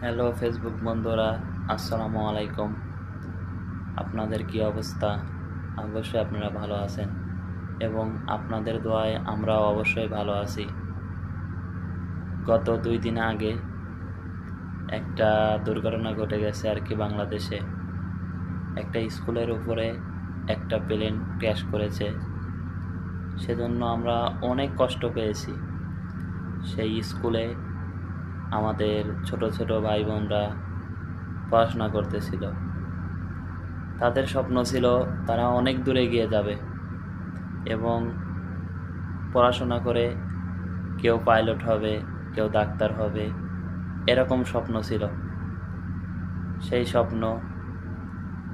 Hello Facebook বন্ধুরা, আসসালামু আলাইকুম। আপনাদের কি অবস্থা? অবশ্যই আপনারা ভালো আছেন এবং আপনাদের দোয়ায় আমরাও অবশ্যই ভালো আছি। গত দুই দিন আগে একটা দুর্ঘটনা ঘটে গেছে আর কি বাংলাদেশে। একটা স্কুলের উপরে একটা প্লেন ক্র্যাশ করেছে। সেজন্য আমরা অনেক কষ্ট পেয়েছি। সেই স্কুলে আমাদের ছোট ছোট ভাই বোনরা পড়াশোনা করতেছিল। তাদের স্বপ্ন ছিল তারা অনেক দূরে গিয়ে যাবে এবং পড়াশোনা করে কেউ পাইলট হবে, কেউ ডাক্তার হবে, এরকম স্বপ্ন ছিল। সেই স্বপ্ন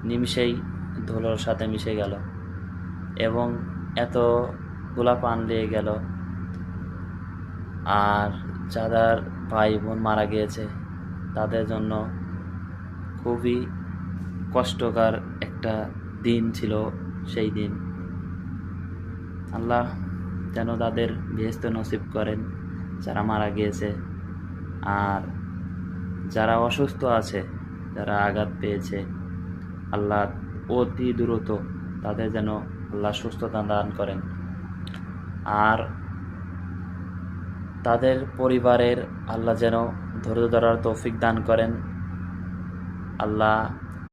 নিমিষেই ধুলোর সাথে মিশে গেল এবং এতগুলা পান দিয়ে গেল। আর যাদের ভাই বোন মারা গিয়েছে। তাদের জন্য খুবই কষ্টকর একটা দিন ছিল সেই দিন। আল্লাহ যেন তাদের বেহেস্ত নসিব করেন যারা মারা গিয়েছে। আর যারা অসুস্থ আছে, যারা আঘাত পেয়েছে, আল্লাহ অতি দ্রুত তাদের যেন আল্লাহ সুস্থতা দান করেন। আর তাদের পরিবারের আল্লাহ যেন ধৈর্য ধরার তৌফিক দান করেন। আল্লাহ